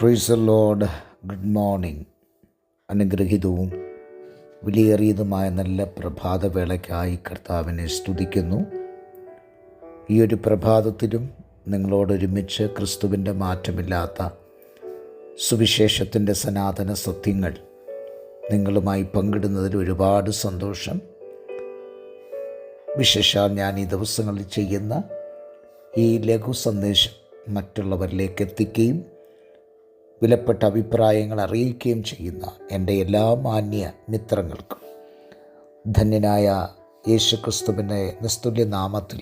Price lord good morning അനുഗ്രഹീതവും വിലയേറിയതുമായ നല്ല പ്രഭാതവേളയ്ക്കായി കർത്താവിനെ സ്തുതിക്കുന്നു. ഈ ഒരു പ്രഭാതത്തിലും നിങ്ങളോടൊരുമിച്ച് ക്രിസ്തുവിന്റെ മാറ്റമില്ലാത്ത സുവിശേഷത്തിന്റെ സനാതന സത്യങ്ങൾ നിങ്ങളുമായി പങ്കിടുന്നതിൽ ഒരുപാട് സന്തോഷം. വിശേഷാൽ ഞാൻ ഈ ദിവസങ്ങളിൽ ചെയ്യുന്ന ഈ ലഘു സന്ദേശം മറ്റുള്ളവരിലേക്ക് എത്തിക്കുകയും വിലപ്പെട്ട അഭിപ്രായങ്ങൾ അറിയിക്കുകയും ചെയ്യുന്ന എന്റെ എല്ലാ മാന്യ മിത്രങ്ങൾക്കും ധന്യനായ യേശുക്രിസ്തുവിന്റെ നിസ്തുല്യ നാമത്തിൽ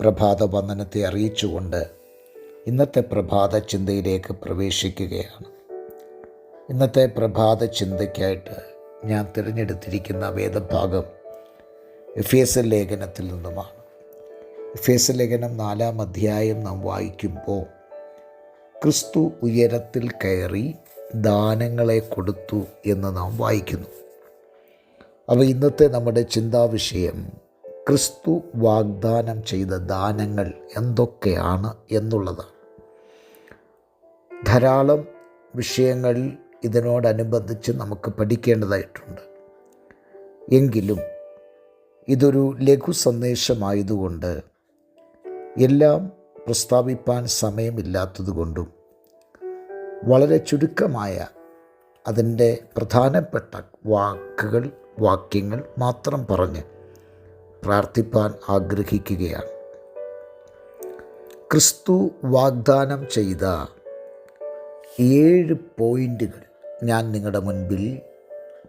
പ്രഭാത വന്ദനത്തെ അറിയിച്ചുകൊണ്ട് ഇന്നത്തെ പ്രഭാത ചിന്തയിലേക്ക് പ്രവേശിക്കുകയാണ്. ഇന്നത്തെ പ്രഭാത ചിന്തയ്ക്കായിട്ട് ഞാൻ തിരഞ്ഞെടുത്തിരിക്കുന്ന വേദഭാഗം എഫ് എസ് എൽ ലേഖനത്തിൽ നിന്നുമാണ്. എഫ് എസ് എൽ ലേഖനം നാലാം അധ്യായം നാം വായിക്കുമ്പോൾ ക്രിസ്തു ഉയരത്തിൽ കയറി ദാനങ്ങളെ കൊടുത്തു എന്ന് നാം വായിക്കുന്നു. അപ്പോൾ ഇന്നത്തെ നമ്മുടെ ചിന്താവിഷയം ക്രിസ്തു വാഗ്ദാനം ചെയ്ത ദാനങ്ങൾ എന്തൊക്കെയാണ് എന്നുള്ളതാണ്. ധാരാളം വിഷയങ്ങൾ ഇതിനോടനുബന്ധിച്ച് നമുക്ക് പഠിക്കേണ്ടതായിട്ടുണ്ട്. എങ്കിലും ഇതൊരു ലഘു സന്ദേശമായതുകൊണ്ട് എല്ലാം പ്രസ്താവിപ്പാൻ സമയമില്ലാത്തതുകൊണ്ടും വളരെ ചുരുക്കമായ അതിന്റെ പ്രധാനപ്പെട്ട വാക്കുകൾ വാക്യങ്ങൾ മാത്രം പറഞ്ഞ് പ്രാർത്ഥിപ്പാൻ ആഗ്രഹിക്കുകയാണ്. ക്രിസ്തു വാഗ്ദാനം ചെയ്ത ഏഴ് പോയിന്റുകൾ ഞാൻ നിങ്ങളുടെ മുൻപിൽ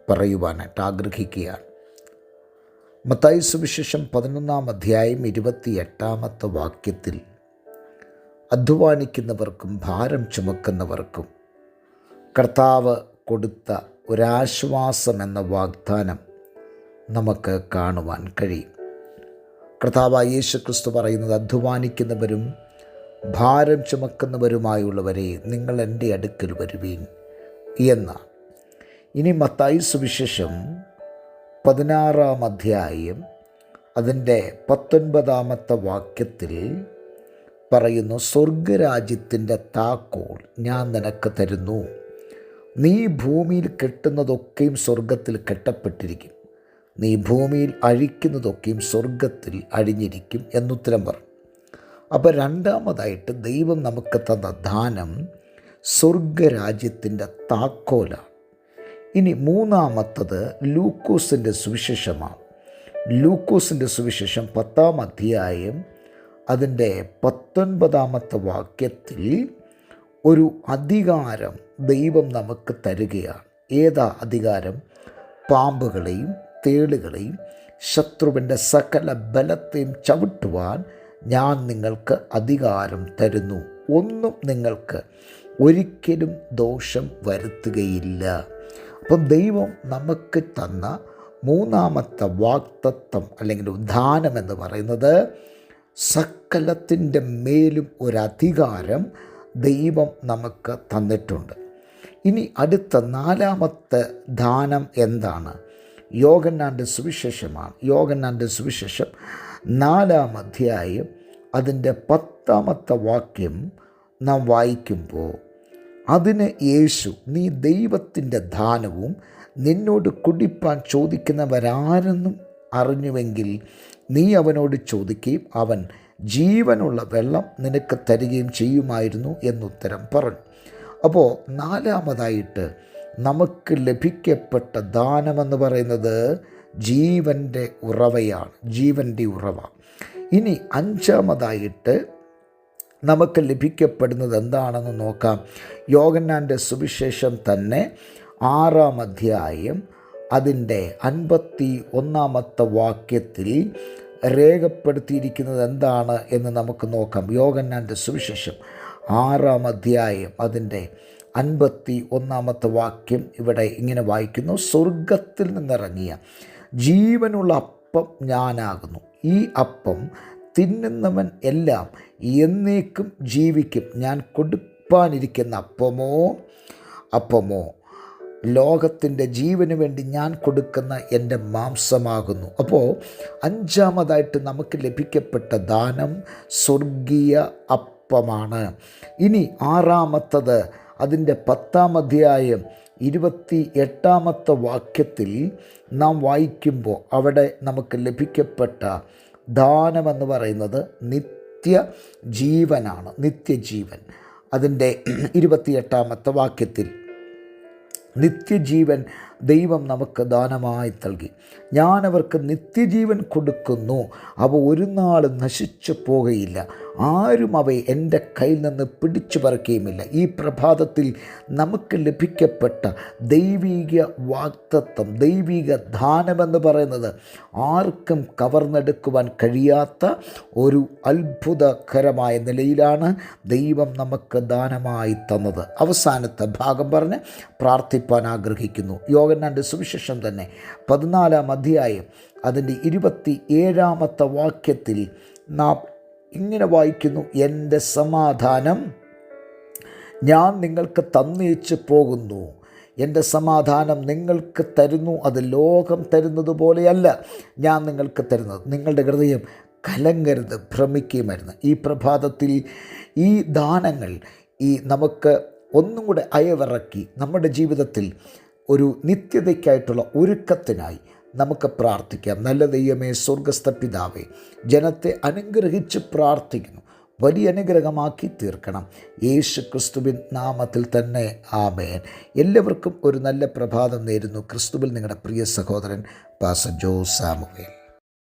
പറയുവാനായിട്ട് ആഗ്രഹിക്കുകയാണ്. മത്തായി സുവിശേഷം പതിനൊന്നാം അധ്യായം ഇരുപത്തി എട്ടാമത്തെ വാക്യത്തിൽ അധ്വാനിക്കുന്നവർക്കും ഭാരം ചുമക്കുന്നവർക്കും കർത്താവ് കൊടുത്ത ഒരാശ്വാസം എന്ന വാഗ്ദാനം നമുക്ക് കാണുവാൻ കഴിയും. കർത്താവ് യേശു ക്രിസ്തു പറയുന്നത് അധ്വാനിക്കുന്നവരും ഭാരം ചുമക്കുന്നവരുമായുള്ളവരെ നിങ്ങൾ എന്റെ അടുക്കൽ വരുവീൻ എന്നാണ്. ഇനി മത്തായി സുവിശേഷം പതിനാറാം അധ്യായം അതിന്റെ പത്തൊൻപതാമത്തെ വാക്യത്തിൽ പറയുന്നു സ്വർഗരാജ്യത്തിന്റെ താക്കോൽ ഞാൻ നിനക്ക് തരുന്നു. നീ ഭൂമിയിൽ കെട്ടുന്നതൊക്കെയും സ്വർഗത്തിൽ കെട്ടപ്പെട്ടിരിക്കും. നീ ഭൂമിയിൽ അഴിക്കുന്നതൊക്കെയും സ്വർഗത്തിൽ അഴിഞ്ഞിരിക്കും എന്നുത്തരം പറഞ്ഞു. അപ്പോൾ രണ്ടാമതായിട്ട് ദൈവം നമുക്ക് തന്ന ദാനം സ്വർഗരാജ്യത്തിന്റെ താക്കോലാണ്. ഇനി മൂന്നാമത്തത് ലൂക്കോസിന്റെ സുവിശേഷമാണ്. ലൂക്കോസിന്റെ സുവിശേഷം പത്താം അധ്യായം അതിന്റെ പത്തൊൻപതാമത്തെ വാക്യത്തിൽ ഒരു അധികാരം ദൈവം നമുക്ക് തരികയാണ്. ഏതാ അധികാരം? പാമ്പുകളെയും തേളുകളെയും ശത്രുവിന്റെ സകല ബലത്തെയും ചവിട്ടുവാൻ ഞാൻ നിങ്ങൾക്ക് അധികാരം തരുന്നു. ഒന്നും നിങ്ങൾക്ക് ഒരിക്കലും ദോഷം വരുത്തുകയില്ല. അപ്പം ദൈവം നമുക്ക് തന്ന മൂന്നാമത്തെ വാക്തത്വം അല്ലെങ്കിൽ ഉദ്ധാനം എന്ന് പറയുന്നത് സകലത്തിന്റെ മേലും ഒരധികാരം ദൈവം നമുക്ക് തന്നിട്ടുണ്ട്. ഇനി അടുത്ത നാലാമത്തെ ദാനം എന്താണ്? യോഗന്നാന്റെ സുവിശേഷമാണ്. യോഗന്നാന്റെ സുവിശേഷം നാലാം അധ്യായം അതിന്റെ പത്താമത്തെ വാക്യം നാം വായിക്കുമ്പോൾ അതിന് യേശു നീ ദൈവത്തിന്റെ ദാനവും നിന്നോട് കുടിപ്പാൻ ചോദിക്കുന്നവരാരെന്നും അറിഞ്ഞുവെങ്കിൽ നീ അവനോട് ചോദിക്കുകയും അവൻ ജീവനുള്ള വെള്ളം നിനക്ക് തരികയും ചെയ്യുമായിരുന്നു എന്നുത്തരം പറഞ്ഞു. അപ്പോൾ നാലാമതായിട്ട് നമുക്ക് ലഭിക്കപ്പെട്ട ദാനമെന്ന് പറയുന്നത് ജീവന്റെ ഉറവയാണ് ജീവന്റെ ഉറവ. ഇനി അഞ്ചാമതായിട്ട് നമുക്ക് ലഭിക്കപ്പെടുന്നത് എന്താണെന്ന് നോക്കാം. യോഗന്നാന്റെ സുവിശേഷം തന്നെ ആറാം അധ്യായം അതിന്റെ അൻപത്തി ഒന്നാമത്തെ വാക്യത്തിൽ രേഖപ്പെടുത്തിയിരിക്കുന്നത് എന്താണ് എന്ന് നമുക്ക് നോക്കാം. യോഗന്നാന്റെ സുവിശേഷം ആറാം അധ്യായം അതിന്റെ അൻപത്തി ഒന്നാമത്തെ വാക്യം ഇവിടെ ഇങ്ങനെ വായിക്കുന്നു. സ്വർഗത്തിൽ നിന്നിറങ്ങിയ ജീവനുള്ള അപ്പം ഞാനാകുന്നു. ഈ അപ്പം തിന്നുന്നവൻ എല്ലാം എന്നേക്കും ജീവിക്കും. ഞാൻ കൊടുപ്പാനിരിക്കുന്ന അപ്പമോ? അപ്പമോ? ലോകത്തിന്റെ ജീവന് വേണ്ടി ഞാൻ കൊടുക്കുന്ന എന്റെ മാംസമാകുന്നു. അപ്പോൾ അഞ്ചാമതായിട്ട് നമുക്ക് ലഭിക്കപ്പെട്ട ദാനം സ്വർഗീയ അപ്പമാണ്. ഇനി ആറാമത്തത് അതിന്റെ പത്താം അധ്യായം ഇരുപത്തി എട്ടാമത്തെ വാക്യത്തിൽ നാം വായിക്കുമ്പോൾ അവിടെ നമുക്ക് ലഭിക്കപ്പെട്ട ദാനമെന്ന് പറയുന്നത് നിത്യ ജീവനാണ് നിത്യജീവൻ. അതിന്റെ ഇരുപത്തിയെട്ടാമത്തെ വാക്യത്തിൽ നിത്യജീവൻ ദൈവം നമുക്ക് ദാനമായി നൽകി. ഞാനവർക്ക് നിത്യജീവൻ കൊടുക്കുന്നു. അവ ഒരു നാളും നശിച്ചു പോകുകയില്ല ആരും അവയെ എന്റെ കയ്യിൽ നിന്ന് പിടിച്ചു പറിക്കുകയുമില്ല. ഈ പ്രഭാതത്തിൽ നമുക്ക് ലഭിക്കപ്പെട്ട ദൈവീക വാക്തത്വം ദൈവിക ദാനമെന്ന് പറയുന്നത് ആർക്കും കവർന്നെടുക്കുവാൻ കഴിയാത്ത ഒരു അത്ഭുതകരമായ നിലയിലാണ് ദൈവം നമുക്ക് ദാനമായി തന്നത്. അവസാനത്തെ ഭാഗം പറഞ്ഞ് പ്രാർത്ഥിപ്പാൻ ആഗ്രഹിക്കുന്നു. യോഗന്നാന്റെ സുവിശേഷം തന്നെ. പതിനാലാം അധ്യായം അതിന്റെ ഇരുപത്തി ഏഴാമത്തെ വാക്യത്തിൽ നാം ഇങ്ങനെ വായിക്കുന്നു എന്റെ സമാധാനം ഞാൻ നിങ്ങൾക്ക് തന്നേച്ച് പോകുന്നു. എന്റെ സമാധാനം നിങ്ങൾക്ക് തരുന്നു. അത് ലോകം തരുന്നത് പോലെയല്ല ഞാൻ നിങ്ങൾക്ക് തരുന്നത്. നിങ്ങളുടെ ഹൃദയം കലങ്കരുത് ഭ്രമിക്കുകയുമായിരുന്നു ഈ പ്രഭാതത്തിൽ ഈ ദാനങ്ങൾ ഈ നമുക്ക് ഒന്നും കൂടെ അയവിറക്കി നമ്മുടെ ജീവിതത്തിൽ ഒരു നിത്യതയ്ക്കായിട്ടുള്ള ഒരുക്കത്തിനായി നമുക്ക് പ്രാർത്ഥിക്കാം. നല്ല ദൈവമേ സ്വർഗസ്ഥ പിതാവേ ജനത്തെ അനുഗ്രഹിച്ച് പ്രാർത്ഥിക്കുന്നു. വലിയ അനുഗ്രഹമാക്കി തീർക്കണം. യേശു ക്രിസ്തുവിൻ നാമത്തിൽ തന്നെ ആമേൻ. എല്ലാവർക്കും ഒരു നല്ല പ്രഭാതം നേരുന്നു. ക്രിസ്തുവിൽ നിങ്ങളുടെ പ്രിയ സഹോദരൻ പാസ ജോ സാമുവേൽ.